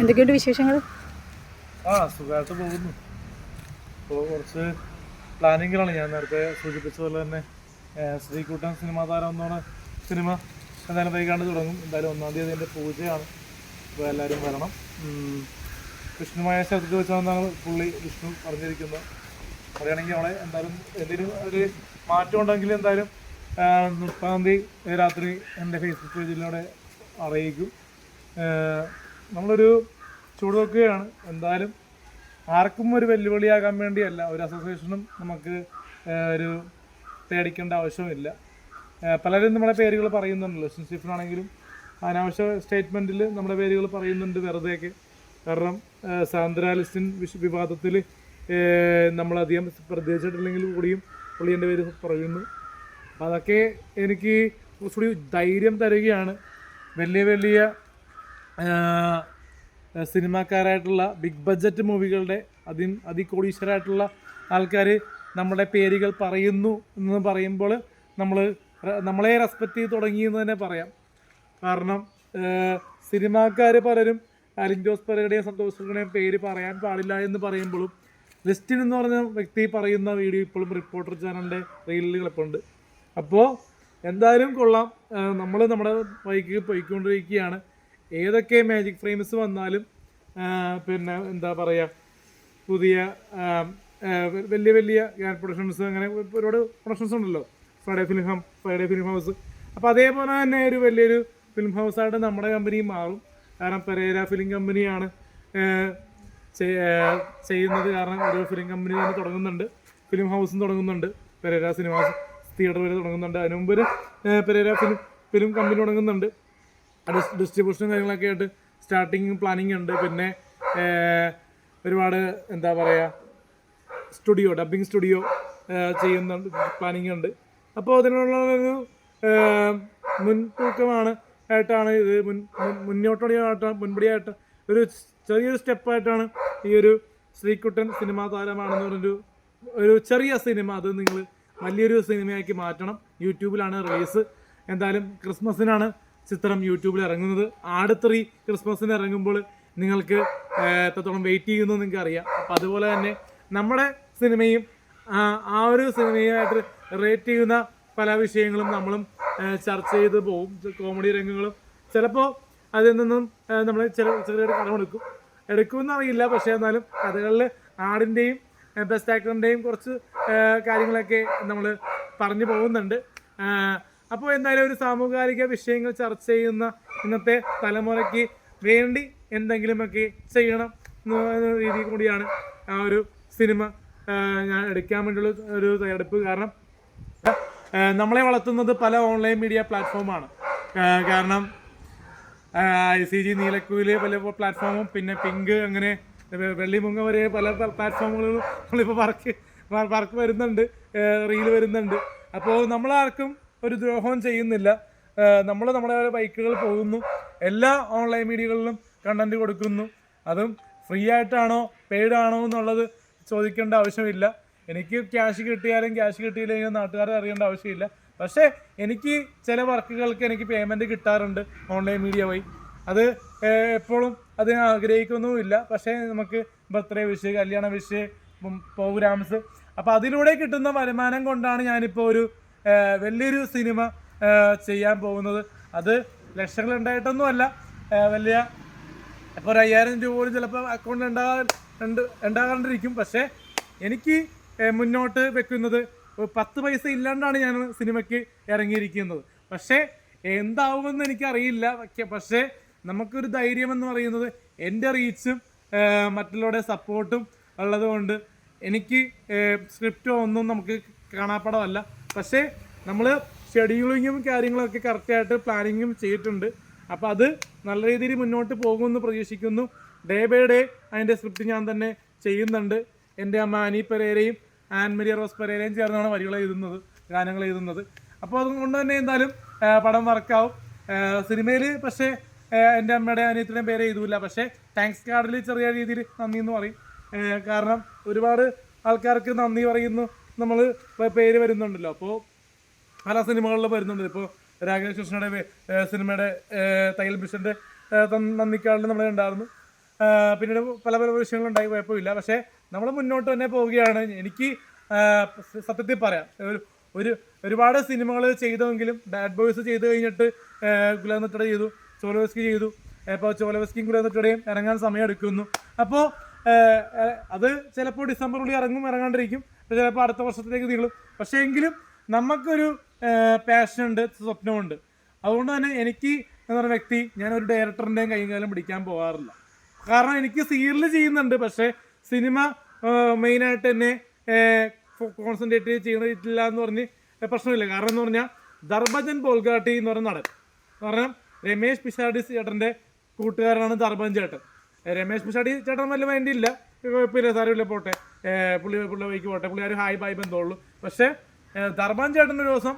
എന്തൊക്കെയുണ്ട് വിശേഷങ്ങൾ? ആ സുഖമായിട്ട് പോകുന്നു. ഇപ്പോൾ കുറച്ച് പ്ലാനിങ്ങുകളാണ് ഞാൻ നേരത്തെ സൂചിപ്പിച്ച പോലെ തന്നെ ശ്രീകൂട്ടൻ സിനിമ താരം എന്നാണ് സിനിമ എന്തായാലും വൈകാണ്ട് തുടങ്ങും. എന്തായാലും ഒന്നാം തീയതി എന്റെ പൂജയാണ്. അപ്പോൾ എല്ലാവരും വരണം. വിഷ്ണുമായ ശബ്ദത്തിൽ വെച്ചാണെന്നാണ് പുള്ളി വിഷ്ണു പറഞ്ഞിരിക്കുന്നത്. പറയുകയാണെങ്കിൽ അവളെ എന്തായാലും എന്തെങ്കിലും ഒരു മാറ്റം ഉണ്ടെങ്കിൽ എന്തായാലും മുപ്പതാം തീയതി രാത്രി എന്റെ ഫേസ്ബുക്ക് പേജിലൂടെ അറിയിക്കും. നമ്മളൊരു ചൂടുവെക്കുകയാണ്. എന്തായാലും ആർക്കും ഒരു വെല്ലുവിളിയാകാൻ വേണ്ടിയല്ല. ഒരു അസോസിയേഷനും നമുക്ക് ഒരു പേടിക്കേണ്ട ആവശ്യമില്ല പലരും നമ്മുടെ പേരുകൾ പറയുന്നുണ്ടല്ലോ. ഷിഫിനാണെങ്കിലും അനാവശ്യ സ്റ്റേറ്റ്മെന്റിൽ നമ്മുടെ പേരുകൾ പറയുന്നുണ്ട് വെറുതെയൊക്കെ. കാരണം സാന്ദ്രാലിസ്റ്റിൻ വിശ് വിവാദത്തിൽ നമ്മളധികം പ്രതികരിച്ചിട്ടില്ലെങ്കിൽ കൂടിയും പുള്ളി എന്റെ പേര് പറയുന്നു. അതൊക്കെ എനിക്ക് കുറച്ചുകൂടി ധൈര്യം തരികയാണ്. വലിയ വലിയ സിനിമാക്കാരായിട്ടുള്ള ബിഗ് ബഡ്ജറ്റ് മൂവികളുടെ അതി അതികോടീശ്വരായിട്ടുള്ള ആൾക്കാർ നമ്മുടെ പേരുകൾ പറയുന്നു എന്ന് പറയുമ്പോൾ നമ്മൾ നമ്മളെ റെസ്പെക്റ്റ് ചെയ്ത് തുടങ്ങി എന്ന് തന്നെ പറയാം. കാരണം സിനിമാക്കാർ പലരും അലിൻ ജോസ് പെരയുടെയും സന്തോഷ് പേര് പറയാൻ പാടില്ല എന്ന് പറയുമ്പോഴും ലിസ്റ്റിൻ എന്ന് പറഞ്ഞ വ്യക്തി പറയുന്ന വീഡിയോ ഇപ്പോഴും റിപ്പോർട്ടർ ചാനലിന്റെ റീലിൽ കിടപ്പുണ്ട് അപ്പോൾ എന്തായാലും കൊള്ളാം. നമ്മൾ നമ്മുടെ ബൈക്ക് പോയിക്കൊണ്ടിരിക്കുകയാണ്. ഏതൊക്കെ മാജിക് ഫ്രെയിംസ് വന്നാലും പിന്നെ എന്താ പറയുക പുതിയ വലിയ വലിയ ഗ്രാൻഡ് പ്രൊഡക്ഷൻസ് അങ്ങനെ ഒരുപാട് പ്രൊഡക്ഷൻസ് ഉണ്ടല്ലോ. Friday film house Friday film house അപ്പോൾ അതേപോലെ തന്നെ ഒരു വലിയൊരു ഫിലിം ഹൗസായിട്ട് നമ്മുടെ കമ്പനി മാറും. കാരണം പെരേര ഫിലിം കമ്പനിയാണ് ചെയ്യുന്നത്. കാരണം ഒരു ഫിലിം കമ്പനി തന്നെ തുടങ്ങുന്നുണ്ട്. ഫിലിം ഹൗസും തുടങ്ങുന്നുണ്ട്. പെരേര സിനിമാസ് തിയേറ്റർ വരെ തുടങ്ങുന്നുണ്ട്. അതിനു മുമ്പ് ഒരു, പെരേര ഫിലിം ഫിലിം കമ്പനി തുടങ്ങുന്നുണ്ട്. ഡിസ് ഡിസ്ട്രിബ്യൂഷനും കാര്യങ്ങളൊക്കെ ആയിട്ട് സ്റ്റാർട്ടിങ് പ്ലാനിങ് ഉണ്ട്. പിന്നെ ഒരുപാട് എന്താ പറയുക സ്റ്റുഡിയോ ഡബിങ് സ്റ്റുഡിയോ ചെയ്യുന്ന പ്ലാനിങ് ഉണ്ട്. അപ്പോൾ അതിനുള്ള ഒരു മുൻതൂക്കമാണ് ആയിട്ടാണ് ഇത് മുൻ മുന്നോട്ടോടിയായിട്ട് മുൻപടിയായിട്ട് ഒരു ചെറിയൊരു സ്റ്റെപ്പായിട്ടാണ് ഈ ഒരു ശ്രീകുട്ടൻ സിനിമാ താരമാണെന്ന് പറഞ്ഞൊരു ഒരു ചെറിയ സിനിമ അത് നിങ്ങൾ വലിയൊരു സിനിമയാക്കി മാറ്റണം. യൂട്യൂബിലാണ് റിലീസ് എന്തായാലും ക്രിസ്മസിനാണ് ചിത്രം യൂട്യൂബിൽ ഇറങ്ങുന്നത്. ആട് ത്രീ ക്രിസ്മസിന് ഇറങ്ങുമ്പോൾ നിങ്ങൾക്ക് എത്രത്തോളം വെയിറ്റ് ചെയ്യുന്നു നിങ്ങൾക്ക് അറിയാം. അപ്പം അതുപോലെ തന്നെ നമ്മുടെ സിനിമയും ആ, ആ ഒരു സിനിമയായിട്ട് റേറ്റ് ചെയ്യുന്ന പല വിഷയങ്ങളും നമ്മളും ചർച്ച ചെയ്ത് പോകും കോമഡി രംഗങ്ങളും. ചിലപ്പോൾ അതിൽ നിന്നും നമ്മൾ ചില ചെറിയൊരു കടമെടുക്കും. എടുക്കുമെന്നറിയില്ല പക്ഷേ എന്നാലും കഥകളിൽ ആടിന്റെയും ബെസ്റ്റ് ആക്ടറിന്റെയും കുറച്ച് കാര്യങ്ങളൊക്കെ നമ്മൾ പറഞ്ഞു പോകുന്നുണ്ട്. അപ്പോൾ എന്തായാലും ഒരു സാമൂഹിക വിഷയങ്ങൾ ചർച്ച ചെയ്യുന്ന ഇന്നത്തെ തലമുറയ്ക്ക് വേണ്ടി എന്തെങ്കിലുമൊക്കെ ചെയ്യണം എന്ന രീതി കൂടിയാണ് ആ ഒരു സിനിമ ഞാൻ എടുക്കാൻ വേണ്ടിയുള്ള ഒരു തയ്യാറെടുപ്പ്. കാരണം നമ്മളെ വളർത്തുന്നത് പല ഓൺലൈൻ മീഡിയ പ്ലാറ്റ്ഫോമാണ്. കാരണം ഐ സി ജി നീലക്കുയിൽ പല പ്ലാറ്റ്ഫോമും പിന്നെ പിങ്ക് അങ്ങനെ വെള്ളിമുങ്ങ വരെ പല പ്ലാറ്റ്ഫോമുകളിലും നമ്മളിപ്പോൾ വർക്ക് വർക്ക് വരുന്നുണ്ട് റീൽ വരുന്നുണ്ട്. അപ്പോൾ നമ്മളാർക്കും ഒരു ദ്രോഹവും ചെയ്യുന്നില്ല. നമ്മൾ നമ്മുടെ ബൈക്കുകൾ പോകുന്നു. എല്ലാ ഓൺലൈൻ മീഡിയകളിലും കണ്ടന്റ് കൊടുക്കുന്നു. അതും ഫ്രീ ആയിട്ടാണോ പെയ്ഡ് ആണോ എന്നുള്ളത് ചോദിക്കേണ്ട ആവശ്യമില്ല. എനിക്ക് ക്യാഷ് കിട്ടിയാലും ക്യാഷ് കിട്ടിയില്ലെങ്കിലും നാട്ടുകാരെ അറിയേണ്ട ആവശ്യമില്ല. പക്ഷേ എനിക്ക് ചില വർക്കുകൾക്ക് എനിക്ക് പേയ്മെന്റ് കിട്ടാറുണ്ട് ഓൺലൈൻ മീഡിയ വഴി. അത് എപ്പോഴും അതിന് ആഗ്രഹിക്കൊന്നുമില്ല. പക്ഷേ നമുക്ക് ബർത്ത്ഡേ വിഷ് കല്യാണ വിഷ് പ്രോഗ്രാംസ്. അപ്പോൾ അതിലൂടെ കിട്ടുന്ന വരുമാനം കൊണ്ടാണ് ഞാനിപ്പോൾ ഒരു വലിയൊരു സിനിമ ചെയ്യാൻ പോകുന്നത്. അത് ലക്ഷങ്ങൾ ഉണ്ടായിട്ടൊന്നുമല്ല വലിയ ഇപ്പോൾ ഒരു അയ്യായിരം രൂപ പോലും ചിലപ്പോൾ അക്കൗണ്ടിൽ ഉണ്ടാകാൻ ഉണ്ടാകാണ്ടിരിക്കും. പക്ഷേ എനിക്ക് മുന്നോട്ട് വെക്കുന്നത് പത്ത് പൈസ ഇല്ലാണ്ടാണ് ഞാൻ സിനിമയ്ക്ക് ഇറങ്ങിയിരിക്കുന്നത്. പക്ഷേ എന്താവുമെന്ന് എനിക്കറിയില്ല. പക്ഷേ നമുക്കൊരു ധൈര്യം എന്ന് പറയുന്നത് എന്റെ റീച്ചും മറ്റുള്ളവരുടെ സപ്പോർട്ടും ഉള്ളതുകൊണ്ട് എനിക്ക് സ്ക്രിപ്റ്റോ ഒന്നും നമുക്ക് കാണാപ്പടമല്ല. പക്ഷേ നമ്മൾ ഷെഡ്യൂളിങ്ങും കാര്യങ്ങളൊക്കെ കറക്റ്റായിട്ട് പ്ലാനിങ്ങും ചെയ്തിട്ടുണ്ട്. അപ്പോൾ അത് നല്ല രീതിയിൽ മുന്നോട്ട് പോകുമെന്ന് പ്രതീക്ഷിക്കുന്നു. ഡേ ബൈ ഡേ അതിന്റെ സ്ക്രിപ്റ്റ് ഞാൻ തന്നെ ചെയ്യുന്നുണ്ട്. എന്റെ അമ്മ അനി പെരേരയും ആൻ മരിയ റോസ് പെരേരയും ചേർന്നാണ് വരികൾ എഴുതുന്നത് ഗാനങ്ങൾ എഴുതുന്നത്. അപ്പോൾ അതുകൊണ്ട് തന്നെ എന്തായാലും പടം വർക്കാവും സിനിമയിൽ പക്ഷേ എന്റെ അമ്മയുടെ അനിയത്തിന്റെയും പേര് എഴുതൂല. പക്ഷേ താങ്ക്സ് കാർഡിൽ ചെറിയ രീതിയിൽ നന്ദി എന്ന് പറയും കാരണം ഒരുപാട് ആൾക്കാർക്ക് നന്ദി പറയുന്നു. നമ്മൾ പേര് വരുന്നുണ്ടല്ലോ. അപ്പോൾ പല സിനിമകളിലും വരുന്നുണ്ട്. ഇപ്പോൾ രാകേഷ് കൃഷ്ണയുടെ സിനിമയുടെ തയ്യൽ ബിഷന്റെ നന്ദിക്കാളിൽ നമ്മൾ ഉണ്ടായിരുന്നു പിന്നീട് പല പല വിഷയങ്ങളുണ്ടായി കുഴപ്പമില്ല. പക്ഷേ നമ്മൾ മുന്നോട്ട് തന്നെ പോവുകയാണ്. എനിക്ക് സത്യത്തിൽ പറയാം. ഒരു ഒരു ഒരുപാട് സിനിമകൾ ചെയ്തെങ്കിലും ബാഡ് ബോയ്സ് ചെയ്ത് കഴിഞ്ഞിട്ട് ഗുലാം ഗുലാനത്തട ചെയ്തു. ചോലോസ്കി ചെയ്തു. ഇപ്പോൾ കൂടെ ഗുലാനത്തടയും ഇറങ്ങാൻ സമയം എടുക്കുന്നു അപ്പോൾ അത് ചിലപ്പോൾ ഡിസംബറിൽ ഇറങ്ങും ഇറങ്ങാണ്ടിരിക്കും. ചിലപ്പോൾ അടുത്ത വർഷത്തിലേക്ക് നീളും. പക്ഷേ എങ്കിലും നമുക്കൊരു പാഷനുണ്ട് സ്വപ്നമുണ്ട്. അതുകൊണ്ട് തന്നെ എനിക്ക് എന്ന് പറഞ്ഞ വ്യക്തി ഞാൻ ഒരു ഡയറക്ടറിന്റെയും കൈകാലം പിടിക്കാൻ പോകാറില്ല കാരണം എനിക്ക് സീരിയൽ ചെയ്യുന്നുണ്ട് പക്ഷേ സിനിമ മെയിനായിട്ട് എന്നെ കോൺസെൻട്രേറ്റ് ചെയ്തിട്ടില്ല എന്ന് പറഞ്ഞ് പ്രശ്നമില്ല. കാരണം എന്ന് പറഞ്ഞാൽ ദർബജൻ പോൽഗാട്ടി എന്ന് പറയുന്ന നടൻ. കാരണം രമേശ് പിഷാടി ചേട്ടന്റെ കൂട്ടുകാരനാണ് ധർമ്മൻ ചേട്ടൻ. രമേശ് പിഷാടി ചേട്ടൻ വല്ല വേണ്ടിയില്ല കുഴപ്പമില്ല സാരമില്ല പോട്ടെ. പുള്ളി പുള്ളി വഴിക്ക് പോട്ടെ. പുള്ളി ആരും ഹായ് ബായ് ബന്ധമുള്ളൂ പക്ഷേ ധർമ്മൻ ചേട്ടൻ ഒരു ദിവസം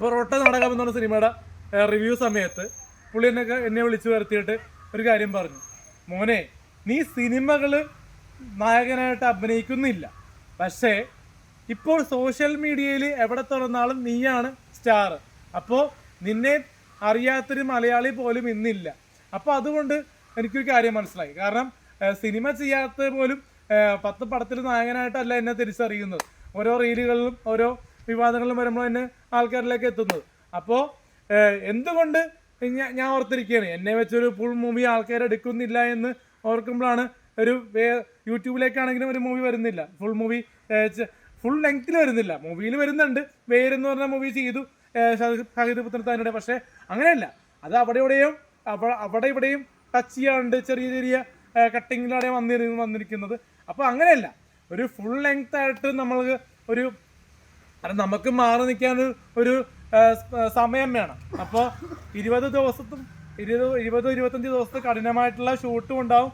പൊറോട്ട നാടകം എന്ന് സിനിമയുടെ റിവ്യൂ സമയത്ത് പുള്ളി എന്നെ എന്നെ വിളിച്ചു വരുത്തിയിട്ട് ഒരു കാര്യം പറഞ്ഞു. മോനെ നീ സിനിമകൾ നായകനായിട്ട് അഭിനയിക്കുന്നില്ല. പക്ഷേ ഇപ്പോൾ സോഷ്യൽ മീഡിയയിൽ എവിടെ തുറന്നാലും നീയാണ് സ്റ്റാർ അപ്പോൾ നിന്നെ അറിയാത്തൊരു മലയാളി പോലും ഇന്നില്ല. അപ്പോൾ അതുകൊണ്ട് എനിക്കൊരു കാര്യം മനസ്സിലായി. കാരണം സിനിമ ചെയ്യാത്ത പോലും പത്ത് പടത്തിൽ നായകനായിട്ടല്ല എന്നെ തിരിച്ചറിയുന്നത്. ഓരോ റീലുകളിലും ഓരോ വിവാദങ്ങളിലും വരുമ്പോൾ എന്നെ ആൾക്കാരിലേക്ക് എത്തുന്നത്. അപ്പോൾ എന്തുകൊണ്ട് ഞാൻ ഓർത്തിരിക്കുകയാണ് എന്നെ വെച്ചൊരു ഫുൾ മൂവി ആൾക്കാർ എടുക്കുന്നില്ല എന്ന് ഓർക്കുമ്പോഴാണ് ഒരു യൂട്യൂബിലേക്കാണെങ്കിലും ഒരു മൂവി വരുന്നില്ല. ഫുൾ മൂവി ഫുൾ ലെങ്ത്തിൽ വരുന്നില്ല. മൂവിയിൽ വരുന്നുണ്ട്. വേരെന്ന് പറഞ്ഞ മൂവി ചെയ്തു. ഷഹീദ് തന്നെ പക്ഷേ അങ്ങനെയല്ല. അത് അവിടെ ഇവിടെയും അവിടെ ഇവിടെയും ടച്ച് ചെയ്യാണ്ട് ചെറിയ ചെറിയ കട്ടിങ്ങിലാണ് വന്നിരുന്നു വന്നിരിക്കുന്നത്. അപ്പോൾ അങ്ങനെയല്ല. ഒരു ഫുൾ ലെങ്ത് ആയിട്ട് നമ്മൾക്ക് ഒരു നമുക്ക് മാറി നിൽക്കാൻ ഒരു സമയം വേണം. അപ്പോൾ ഇരുപത് ദിവസത്തും ഇരുപത് ഇരുപത് ഇരുപത്തഞ്ച് ദിവസത്തെ കഠിനമായിട്ടുള്ള ഷൂട്ടും ഉണ്ടാവും.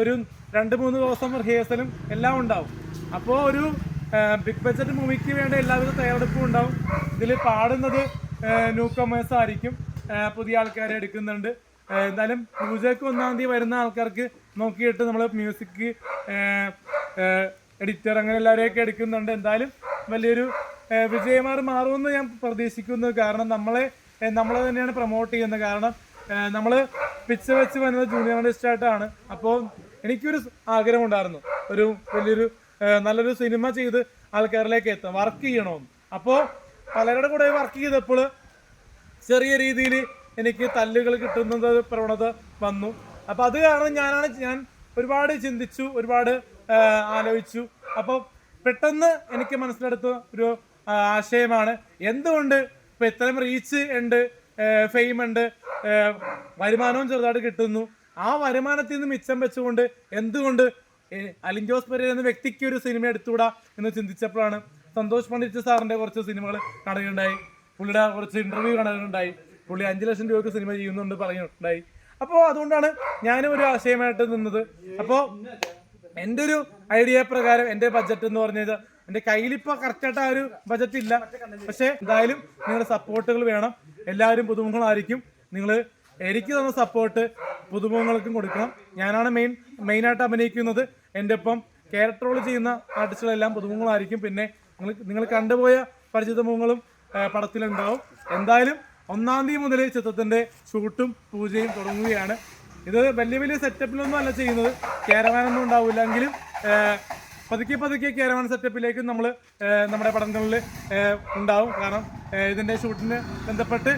ഒരു രണ്ട് മൂന്ന് ദിവസം റിഹേഴ്സലും എല്ലാം ഉണ്ടാവും. അപ്പോൾ ഒരു ബിഗ് ബഡ്ജറ്റ് മൂവിക്ക് വേണ്ട എല്ലാവിധ തയ്യാറെടുപ്പും ഉണ്ടാവും. ഇതിൽ പാടുന്നത് ന്യൂ കമേഴ്സ് ആയിരിക്കും. പുതിയ ആൾക്കാരെ എടുക്കുന്നുണ്ട്. എന്തായാലും പൂജയ്ക്ക് ഒന്നാം തീയതി വരുന്ന ആൾക്കാർക്ക് നോക്കിയിട്ട് നമ്മൾ മ്യൂസിക് എഡിറ്റർ അങ്ങനെ എല്ലാവരെയൊക്കെ എടുക്കുന്നുണ്ട്. എന്തായാലും വലിയൊരു വിജയമാർ മാറുമെന്ന് ഞാൻ പ്രതീക്ഷിക്കുന്നു. കാരണം നമ്മളെ നമ്മളെ തന്നെയാണ് പ്രൊമോട്ട് ചെയ്യുന്നത്. കാരണം നമ്മൾ പിച്ച വെച്ച് വരുന്നത് ജൂനിയർ ആർട്ടിസ്റ്റ് ആയിട്ടാണ്. അപ്പോൾ എനിക്കൊരു ആഗ്രഹമുണ്ടായിരുന്നു. ഒരു വലിയൊരു നല്ലൊരു സിനിമ ചെയ്ത് ആൾക്കാരിലേക്ക് എത്താം വർക്ക് ചെയ്യണമെന്ന് അപ്പോൾ പലരുടെ കൂടെ വർക്ക് ചെയ്തപ്പോൾ ചെറിയ രീതിയിൽ എനിക്ക് തല്ലുകൾ കിട്ടുന്നത് പ്രവണത വന്നു. അപ്പോൾ അത് കാരണം ഞാനാണ് ഞാൻ ഒരുപാട് ചിന്തിച്ചു ഒരുപാട് ആലോചിച്ചു. അപ്പോൾ പെട്ടെന്ന് എനിക്ക് മനസ്സിലെടുത്ത ഒരു ആശയമാണ് എന്തുകൊണ്ട് ഇപ്പം ഇത്രയും റീച്ച് ഉണ്ട് ഫെയിം ഉണ്ട് വരുമാനവും ചെറുതായിട്ട് കിട്ടുന്നു. ആ വരുമാനത്തിൽ നിന്ന് മിച്ചം വെച്ചുകൊണ്ട് എന്തുകൊണ്ട് അലിൻ ജോസ് പെരേര എന്ന വ്യക്തിക്ക് ഒരു സിനിമ എടുത്തുകൂടാ എന്ന് ചിന്തിച്ചപ്പോഴാണ് സന്തോഷ് പണ്ഡിറ്റ് സാറിന്റെ കുറച്ച് സിനിമകൾ കാണുകയുണ്ടായി പുള്ളിയുടെ കുറച്ച് ഇന്റർവ്യൂ കാണുകയുണ്ടായി പുള്ളി അഞ്ചു ലക്ഷം രൂപയ്ക്ക് സിനിമ ചെയ്യുന്നുണ്ട് പറയുന്നുണ്ടായി അപ്പോൾ അതുകൊണ്ടാണ് ഞാനും ഒരു ആശയമായിട്ട് നിന്നത്. അപ്പോൾ എന്റെ ഒരു ഐഡിയ പ്രകാരം എന്റെ ബഡ്ജറ്റ് എന്ന് പറഞ്ഞത് എന്റെ കയ്യിലിപ്പോൾ കറക്റ്റായിട്ട് ആ ഒരു ബഡ്ജറ്റ് ഇല്ല. പക്ഷേ എന്തായാലും നിങ്ങളുടെ സപ്പോർട്ടുകൾ വേണം. എല്ലാവരും പുതുമുഖങ്ങളായിരിക്കും. നിങ്ങൾ എനിക്ക് തന്ന സപ്പോർട്ട് പുതുമുഖങ്ങൾക്കും കൊടുക്കണം. ഞാനാണ് മെയിൻ മെയിനായിട്ട് അഭിനയിക്കുന്നത്. എന്റെ ഒപ്പം ക്യാരക്ടർ റോൾ ചെയ്യുന്ന ആർട്ടിസ്റ്റുകളെല്ലാം പുതുമുഖങ്ങളായിരിക്കും. പിന്നെ നിങ്ങൾ നിങ്ങൾ കണ്ടുപോയ പരിചിത മുഖങ്ങളും പടത്തിലുണ്ടാവും. എന്തായാലും ഒന്നാം തീയതി മുതൽ ചിത്രത്തിന്റെ ഷൂട്ടും പൂജയും തുടങ്ങുകയാണ്. ഇത് വലിയ വലിയ സെറ്റപ്പിലൊന്നും അല്ല ചെയ്യുന്നത്. ക്യാരവാനൊന്നും ഉണ്ടാവില്ല. എങ്കിലും പതുക്കെ പതുക്കെ ക്യാരവാൻ സെറ്റപ്പിലേക്ക് നമ്മൾ നമ്മുടെ പടങ്ങളിൽ ഉണ്ടാവും. കാരണം ഇതിന്റെ ഷൂട്ടിന് ബന്ധപ്പെട്ട്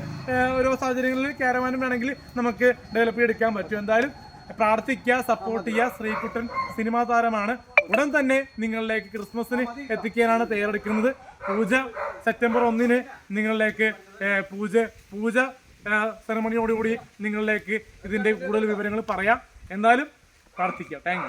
ഓരോ സാഹചര്യങ്ങളിൽ ക്യാരവാനും വേണമെങ്കിൽ നമുക്ക് ഡെവലപ്പ് ചെയ്തെടുക്കാൻ പറ്റും. എന്തായാലും പ്രാർത്ഥിക്കുക സപ്പോർട്ട് ചെയ്യുക. ശ്രീകുട്ടൻ സിനിമാ താരമാണ്. ഉടൻ തന്നെ നിങ്ങളിലേക്ക് ക്രിസ്മസിന് എത്തിക്കാനാണ് തയ്യാറെടുക്കുന്നത്. പൂജ സെപ്റ്റംബർ ഒന്നിന് നിങ്ങളിലേക്ക് പൂജ പൂജ സെറമണിയോടുകൂടി നിങ്ങളിലേക്ക് ഇതിന്റെ കൂടുതൽ വിവരങ്ങൾ പറയാം. എന്തായാലും പ്രാർത്ഥിക്കാം താങ്ക്